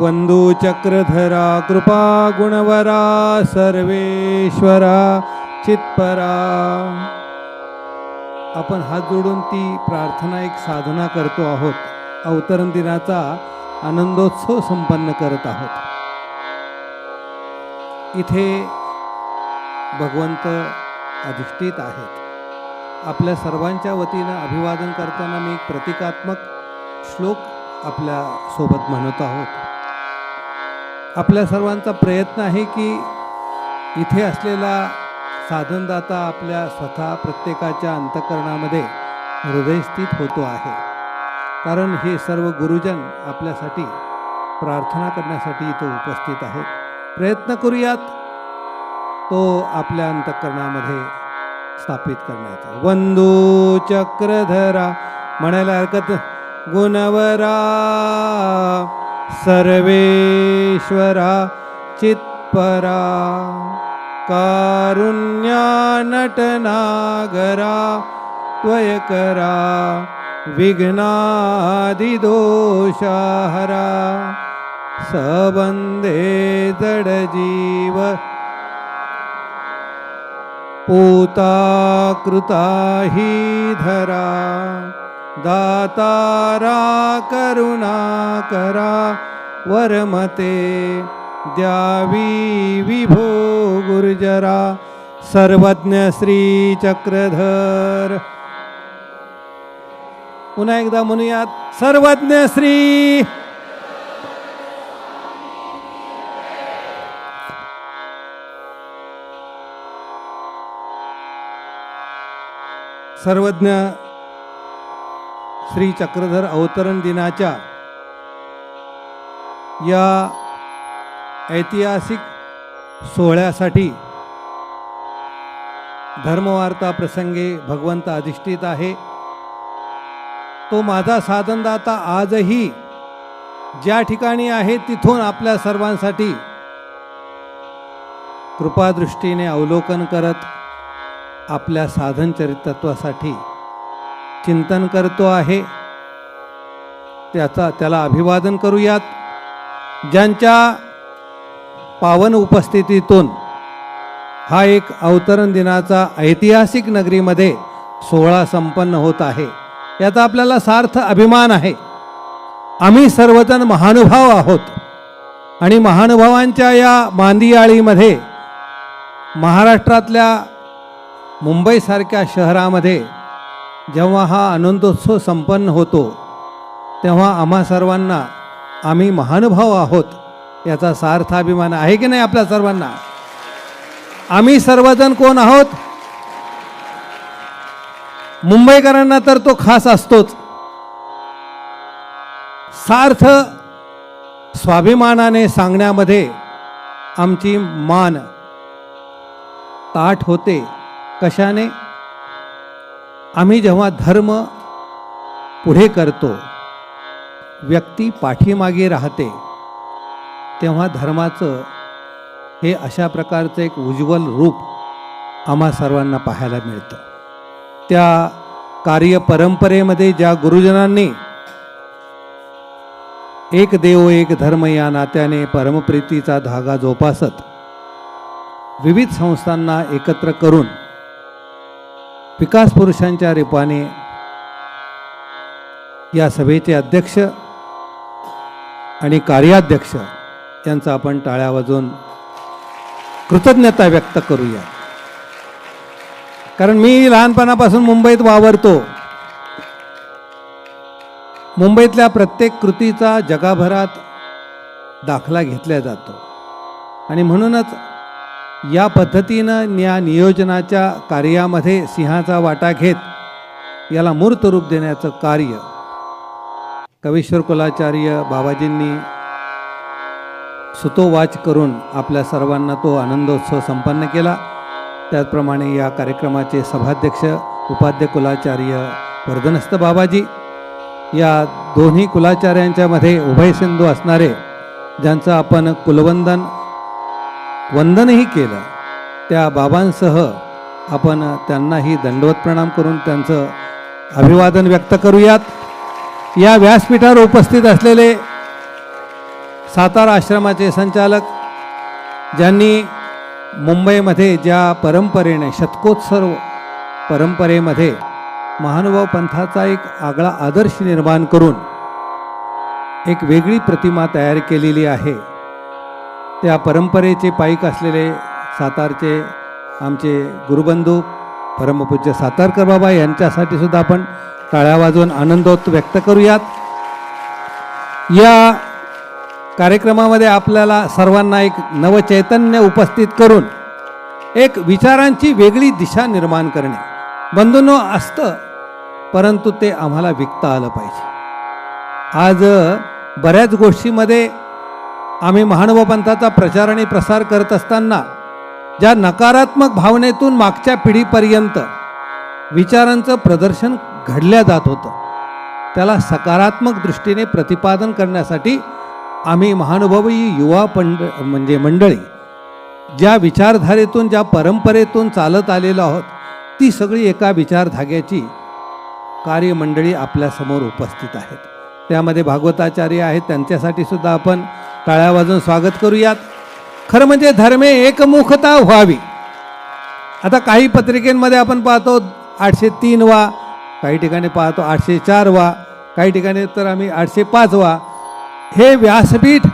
वंदू चक्रधरा कृपा गुणवरा सर्वेश्वरा चित्परा. आपण हात जोडून ती प्रार्थना एक साधना करतो आहोत. अवतरण दिनाचा आनंदोत्सव संपन्न करत आहोत. इथे भगवंत अधिष्ठित आहेत. आपल्या सर्वांच्या वतीनं अभिवादन करताना मी एक प्रतिकात्मक श्लोक आपल्यासोबत म्हणत आहोत. आपल्या सर्वांचा प्रयत्न आहे की इथे असलेला साधनदाता आपल्या स्वतः प्रत्येकाच्या अंतकरणामध्ये हृदयस्थित होतो आहे. कारण हे सर्व गुरुजन आपल्यासाठी प्रार्थना करण्यासाठी इथं उपस्थित आहेत. प्रयत्न करूयात तो आपल्या अंतकरणामध्ये स्थापित करण्याचा. वंदू चक्रधरा म्हणायला हरकत गुणवरा सर्वेश्वरा चित्परा। कारुण्यानटनागरा त्वयकरा। विघ्नादिदोषाहरा सबंधे जडजीव पूता कृता हि धरा। दातारा करुणा करा वरमते द्यावी विभो गुर्जरा सर्वज्ञ श्री चक्रधर। पुन्हा एकदा म्हणूयात सर्वज्ञ श्री सर्वज्ञ श्री चक्रधर अवतरण दिनाच्या या ऐतिहासिक सोहळ्यासाठी धर्मवार्ता प्रसंगे भगवंत अधिष्ठित आहे. तो माझा साधनदाता आजही ज्या ठिकाणी आहे तिथून आपल्या सर्वांसाठी कृपादृष्टीने अवलोकन करत आपल्या साधन चरितत्वासाठी चिंतन करतो आहे. त्याचा त्याला अभिवादन करूयात. ज्यांच्या पावन उपस्थितीतून हा एक अवतरण दिनाचा ऐतिहासिक नगरीमध्ये सोहळा संपन्न होत आहे. याचा आपल्याला सार्थ अभिमान आहे. आम्ही सर्वजण महानुभाव आहोत. आणि महानुभावांच्या या मांदियाळीमध्ये महाराष्ट्रातल्या मुंबईसारख्या शहरामध्ये जेव्हा हा आनंदोत्सव संपन्न होतो तेव्हा आम्हा सर्वांना आम्ही महानुभाव आहोत याचा सार्थ अभिमान आहे की नाही आपल्या सर्वांना? आम्ही सर्वजण कोण आहोत? मुंबईकरांना तर तो खास असतोच. सार्थ स्वाभिमानाने सांगण्यामध्ये आमची मान ताठ होते. कशाने? आम्ही जेव्हा धर्म पुढे करतो व्यक्ती पाठीमागे राहते तेव्हा धर्माचं हे अशा प्रकारचं एक उज्ज्वल रूप आम्हा सर्वांना पाहायला मिळतं. त्या कार्य परंपरेमध्ये ज्या गुरुजनांनी एक देव एक धर्म या नात्याने परमप्रीतीचा धागा जोपासत विविध संस्थांना एकत्र करून विकास पुरुषांच्या रूपाने या सभेचे अध्यक्ष आणि कार्याध्यक्ष यांचा आपण टाळ्या वाजवून कृतज्ञता व्यक्त करूया. कारण मी लहानपणापासून मुंबईत वावरतो. मुंबईतल्या प्रत्येक कृतीचा जगाभरात दाखला घेतला जातो. आणि म्हणूनच या पद्धतीनं या नियोजनाच्या कार्यामध्ये सिंहाचा वाटा घेत याला मूर्त रूप देण्याचं कार्य कवीश्वर कुलाचार्य बाबाजींनी सुतोवाच करून आपल्या सर्वांना तो आनंदोत्सव संपन्न केला. त्याचप्रमाणे या कार्यक्रमाचे सभाध्यक्ष उपाध्य कुलाचार्य वर्धनस्थ बाबाजी या दोन्ही कुलाचार्यांच्यामध्ये उभय सिंधू असणारे ज्यांचं आपण कुलवंदन वंदनही केलं. त्या बाबांसह आपण त्यांनाही दंडवत प्रणाम करून त्यांचं अभिवादन व्यक्त करूयात. या व्यासपीठावर उपस्थित असलेले सातारा आश्रमाचे संचालक ज्यांनी मुंबईमध्ये ज्या परंपरेने शतकोत्सव परंपरेमध्ये महानुभाव पंथाचा एक आगळा आदर्श निर्माण करून एक वेगळी प्रतिमा तयार केलेली आहे. त्या परंपरेचे पाईक असलेले सातारचे आमचे गुरुबंधू परमपूज्य सातारकर बाबा यांच्यासाठी सुद्धा आपण टाळ्या वाजवून आनंदोत व्यक्त करूयात. या कार्यक्रमामध्ये आपल्याला सर्वांना एक नवचैतन्य उपस्थित करून एक विचारांची वेगळी दिशा निर्माण करणे. बंधूंनो असतं परंतु ते आम्हाला विकता आलं पाहिजे. आज बऱ्याच गोष्टीमध्ये आम्ही महानुभाव पंथाचा प्रचार आणि प्रसार करत असताना ज्या नकारात्मक भावनेतून मागच्या पिढीपर्यंत विचारांचं प्रदर्शन घडल्या जात होतं त्याला सकारात्मक दृष्टीने प्रतिपादन करण्यासाठी आम्ही महानुभावी युवा पंड म्हणजे मंडळी ज्या विचारधारेतून ज्या परंपरेतून चालत आलेलो आहोत ती सगळी एका विचारधाग्याची कार्यमंडळी आपल्यासमोर उपस्थित आहेत. त्यामध्ये भागवताचार्य आहेत त्यांच्यासाठी सुद्धा आपण टाळ्या वाजून स्वागत करूयात. खरं म्हणजे धर्मे एकमुखता व्हावी. आता काही पत्रिकेमध्ये आपण पाहतो आठशे तीन वा काही ठिकाणी पाहतो आठशे चार वा काही ठिकाणी तर आम्ही आठशे पाच वा. हे व्यासपीठ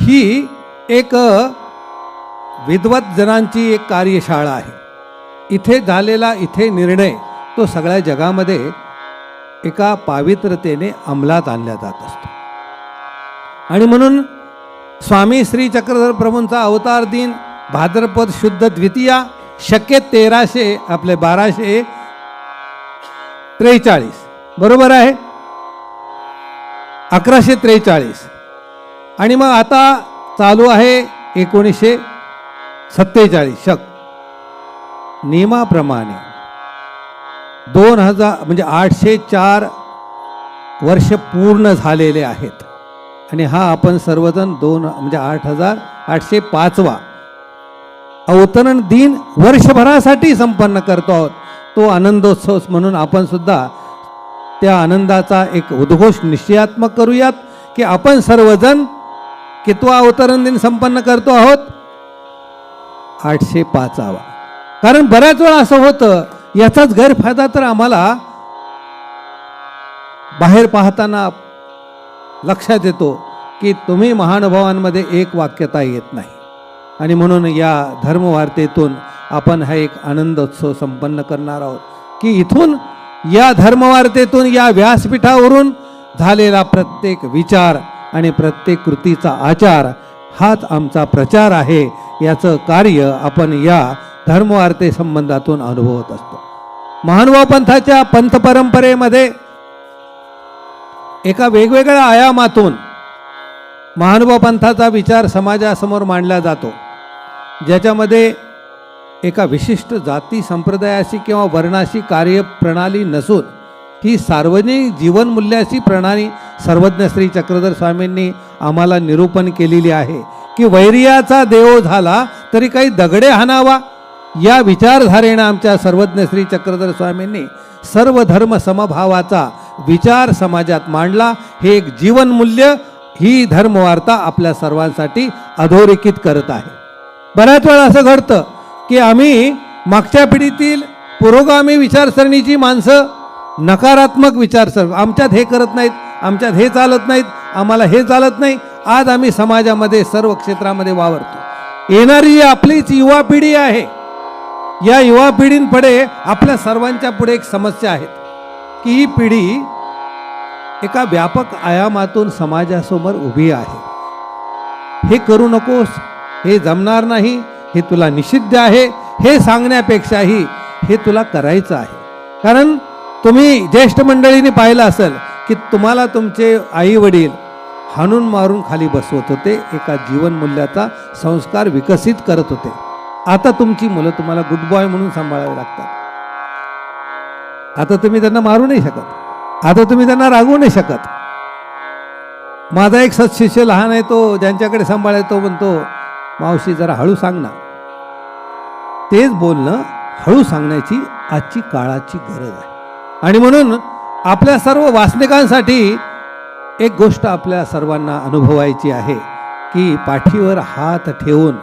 ही एक विद्वत जनांची एक कार्यशाळा आहे. इथे झालेला इथे निर्णय तो सगळ्या जगामध्ये एका पावित्रतेने अंमलात आणला जात असतो. आणि म्हणून स्वामी श्री चक्रधर प्रभूंचा अवतार दिन भाद्रपद शुद्ध द्वितीया शक्य तेराशे आपले बाराशे त्रेचाळीस. बरोबर आहे? अकराशे त्रेचाळीस. आणि मग आता चालू आहे एकोणीसशे सत्तेचाळीस. शक. नियमाप्रमाणे दोन हजार म्हणजे आठशे चार वर्ष पूर्ण झालेले आहेत. आणि हा आपण सर्वजण दोन म्हणजे आठ हजार आठशे पाचवा अवतरण दिन वर्षभरासाठी संपन्न करतो आहोत. तो आनंदोत्सव म्हणून आपण सुद्धा त्या आनंदाचा एक उद्घोष निश्चयात्मक करूयात की आपण सर्वजण कितवा अवतरण दिन संपन्न करतो आहोत? आठशे पाचावा. कारण बऱ्याच वेळा असं होतं याचाच गैरफायदा तर आम्हाला बाहेर पाहताना लक्षात येतो की तुम्ही महानुभावांमध्ये एक वाक्यता येत नाही. आणि म्हणून या धर्मवार्तेतून आपण हा एक आनंदोत्सव संपन्न करणार आहोत. की इथून या धर्मवार्तेतून या व्यासपीठावरून झालेला प्रत्येक विचार आणि प्रत्येक कृतीचा आचार हाच आमचा प्रचार आहे याचं कार्य आपण या धर्मवार्ते संबंधातून अनुभवत असतो. महानुभाव पंथाच्या पंथ परंपरेमध्ये एका वेगवेगळ्या आयामातून महानुभाव पंथाचा विचार समाजासमोर मांडला जातो ज्याच्यामध्ये एका विशिष्ट जाती संप्रदायाशी किंवा वर्णाशी कार्यप्रणाली नसून ही सार्वजनिक जीवनमूल्याची प्रणाली सर्वज्ञ श्री चक्रधर स्वामींनी आम्हाला निरूपण केलेली आहे की वैर्याचा देव झाला तरी काही दगडे हाणावा या विचारधारेनं आमच्या सर्वज्ञ श्री चक्रधर स्वामींनी सर्व धर्म समभावाचा विचार समाजात मांडला. हे एक जीवनमूल्य ही धर्मवार्ता आपल्या सर्वांसाठी अधोरेखित करत आहे. बऱ्याच वेळा असं घडतं की आम्ही मागच्या पिढीतील पुरोगामी विचारसरणीची माणसं नकारात्मक विचारसर आमच्यात हे करत नाहीत आमच्यात हे चालत नाहीत आम्हाला हे चालत नाही आज आम्ही समाजामध्ये सर्व क्षेत्रामध्ये वावरतो. येणारी जी आपलीच युवा पिढी आहे या युवा पिढींपुढे आपल्या सर्वांच्या पुढे एक समस्या आहेत की ही पिढी एका व्यापक आयामातून समाजासमोर उभी आहे. हे करू नकोस हे जमणार नाही हे तुला निषिद्ध आहे हे सांगण्यापेक्षाही हे तुला करायचं आहे. कारण तुम्ही ज्येष्ठ मंडळीने पाहिलं असेल की तुम्हाला तुमचे आई वडील हाणून मारून खाली बसवत होते एका जीवनमूल्याचा संस्कार विकसित करत होते. आता तुमची मुलं तुम्हाला गुड बॉय म्हणून सांभाळावे लागतात. आता तुम्ही त्यांना मारू नाही शकत. आता तुम्ही त्यांना रागवू नाही शकत. माझा एक सत्शिष्य लहान आहे तो ज्यांच्याकडे सांभाळायतो म्हणतो मावशी जरा हळू सांग ना. तेच बोलणं हळू सांगण्याची आजची काळाची गरज आहे. आणि म्हणून आपल्या सर्व वाचनिकांसाठी एक गोष्ट आपल्या सर्वांना अनुभवायची आहे की पाठीवर हात ठेवून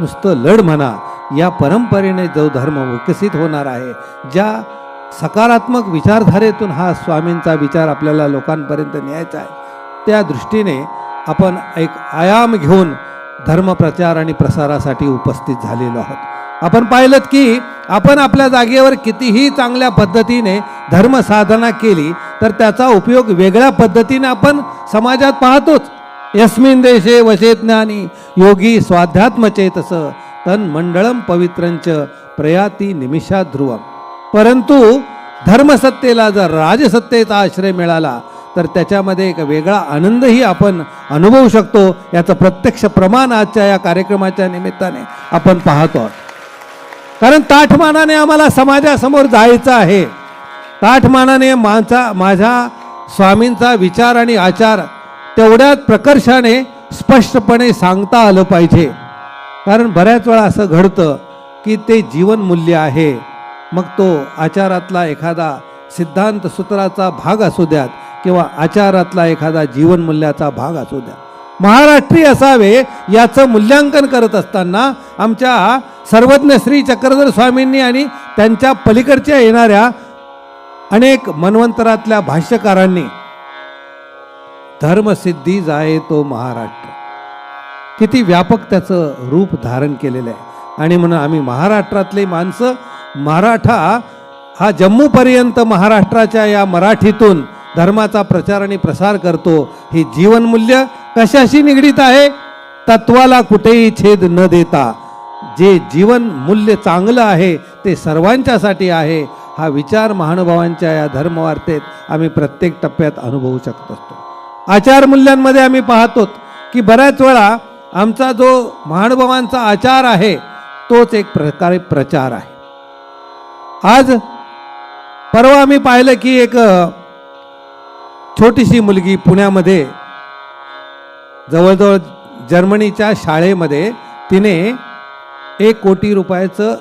नुसतं लढ म्हणा या परंपरेने जो धर्म विकसित होणार आहे ज्या सकारात्मक विचारधारेतून हा स्वामींचा विचार आपल्याला लोकांपर्यंत न्यायचा आहे. त्या दृष्टीने आपण एक आयाम घेऊन धर्मप्रचार आणि प्रसारासाठी उपस्थित झालेलो आहोत. आपण पाहिलं की आपण आपल्या जागेवर कितीही चांगल्या पद्धतीने धर्मसाधना केली तर त्याचा उपयोग वेगळ्या पद्धतीने आपण समाजात पाहतोच. यस्मिन देशे वशे ज्ञानी योगी स्वाध्यात्मचेतस तन मंडळम पवित्रंच प्रयाती निमिषा ध्रुवम परंतु धर्मसत्तेला जर राजसत्तेचा आश्रय मिळाला तर त्याच्यामध्ये एक वेगळा आनंदही आपण अनुभवू शकतो. याचं प्रत्यक्ष प्रमाण आजच्या या कार्यक्रमाच्या निमित्ताने आपण पाहतो आहोत. कारण ताठमानाने आम्हाला समाजासमोर जायचं आहे. ताठमानाने माझा माझ्या स्वामींचा विचार आणि आचार तेवढ्याच प्रकर्षाने स्पष्टपणे सांगता आलं पाहिजे. कारण बऱ्याच वेळा असं घडतं की ते जीवनमूल्य आहे. मग तो आचारातला एखादा सिद्धांत सूत्राचा भाग असू द्यात किंवा आचारातला एखादा जीवनमूल्याचा भाग असू द्या महाराष्ट्री असावे याचं मूल्यांकन करत असताना आमच्या सर्वज्ञ श्री चक्रधर स्वामींनी आणि त्यांच्या पलीकडच्या येणाऱ्या अनेक मनवंतरातल्या भाष्यकारांनी धर्मसिद्धी जाये तो महाराष्ट्र. किती व्यापक त्याचं रूप धारण केलेलं आहे. आणि म्हणून आम्ही महाराष्ट्रातली माणसं मराठा हा जम्मूपर्यंत महाराष्ट्राच्या या मराठीतून धर्माचा प्रचार आणि प्रसार करतो. ही जीवनमूल्य कशाशी निगडीत आहे? तत्वाला कुठेही छेद न देता. जे जीवन मूल्य चांगलं आहे ते सर्वांच्यासाठी आहे हा विचार महानुभावांच्या या धर्मवार्तेत आम्ही प्रत्येक टप्प्यात अनुभवू शकत असतो. आचारमूल्यांमध्ये आम्ही पाहतो की बऱ्याच वेळा आमचा जो महानुभावांचा आचार आहे तोच एक प्रकारे प्रचार आहे. आज परवा आम्ही पाहिलं की एक छोटीशी मुलगी पुण्यामध्ये जवळजवळ जर्मनीच्या शाळेमध्ये तिने एक कोटी रुपयाचं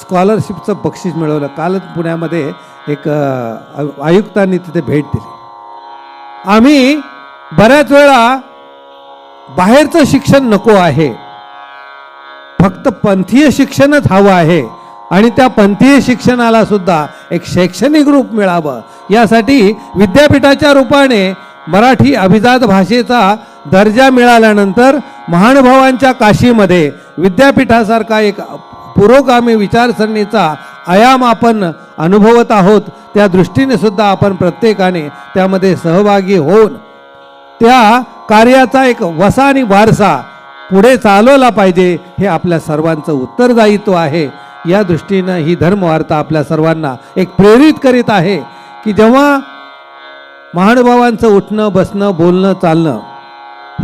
स्कॉलरशिपचं बक्षीस मिळवलं. कालच पुण्यामध्ये एक आयुक्तांनी तिथे भेट दिली. आम्ही बऱ्याच वेळा बाहेरचं शिक्षण नको आहे. फक्त पंथीय शिक्षणच हवं आहे. आणि त्या पंथीय शिक्षणाला सुद्धा एक शैक्षणिक रूप मिळावं. यासाठी विद्यापीठाच्या रूपाने मराठी अभिजात भाषेचा दर्जा मिळाल्यानंतर महानुभावांच्या काशीमध्ये विद्यापीठासारखा एक पुरोगामी विचारसरणीचा आयाम आपण अनुभवत आहोत. त्या दृष्टीने सुद्धा आपण प्रत्येकाने त्यामध्ये सहभागी होऊन त्या कार्याचा एक वसा आणि वारसा पुढे चालवला पाहिजे हे आपल्या सर्वांचं उत्तरदायित्व आहे. या दृष्टीनं ही धर्मवार्ता आपल्या सर्वांना एक प्रेरित करीत आहे की जेव्हा महानुभावांचं उठणं बसणं बोलणं चालणं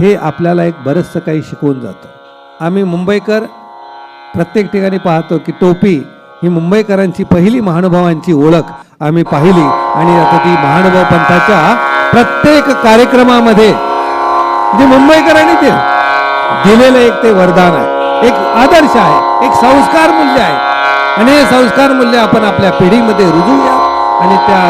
हे आपल्याला एक बरंचसं काही शिकवून जातं. आम्ही मुंबईकर प्रत्येक ठिकाणी पाहतो की टोपी ही मुंबईकरांची पहिली महानुभावांची ओळख आम्ही पाहिली आणि आता ती महानुभाव पंथाच्या प्रत्येक कार्यक्रमामध्ये जे मुंबईकरांनी ते दिलेलं एक ते वरदान आहे एक आदर्श आहे एक संस्कार मूल्य आहे. आणि हे संस्कार मूल्य आपण आपल्या पिढीमध्ये रुजूया आणि त्या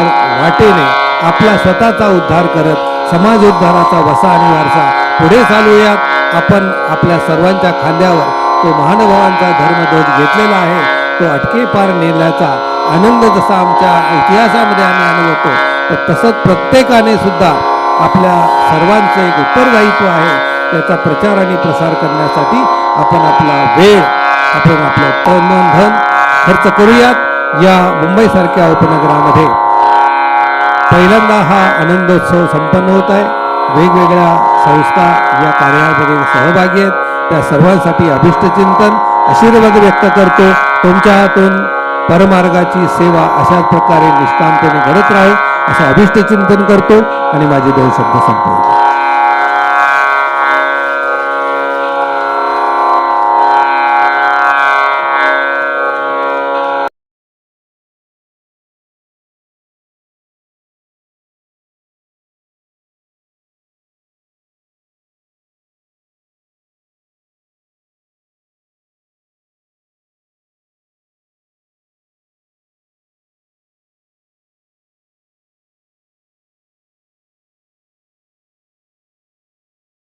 वाटेने आपला स्वतःचा उद्धार करत समाज उद्धाराचा वसा आणि वारसा पुढे चालूयात. आपण आपल्या सर्वांच्या खांद्यावर तो महानुभावांचा धर्मध्वज घेतलेला आहे. तो अटके पार नेल्याचा आनंद जसा आमच्या इतिहासामध्ये आम्ही अनुभवतो तर तसंच प्रत्येकाने सुद्धा आपल्या सर्वांचं एक उत्तरदायित्व आहे. त्याचा प्रचार आणि प्रसार करण्यासाठी आपण आपला वेळ आपण आपलं तन धन खर्च करूयात या मुंबईसारख्या उपनगरामध्ये. पहिल्यांदा हा आनंदोत्सव संपन्न होत आहे. वेगवेगळ्या संस्था या कार्यामध्ये सहभागी आहेत. त्या सर्वांसाठी अभिष्टचिंतन आशीर्वाद व्यक्त करतो. तुमच्या हातून परमार्गाची सेवा अशाच प्रकारे निष्कामतेने घडत राहे असं अभिष्टचिंतन करतो आणि माझे दोन शब्द संपवतो.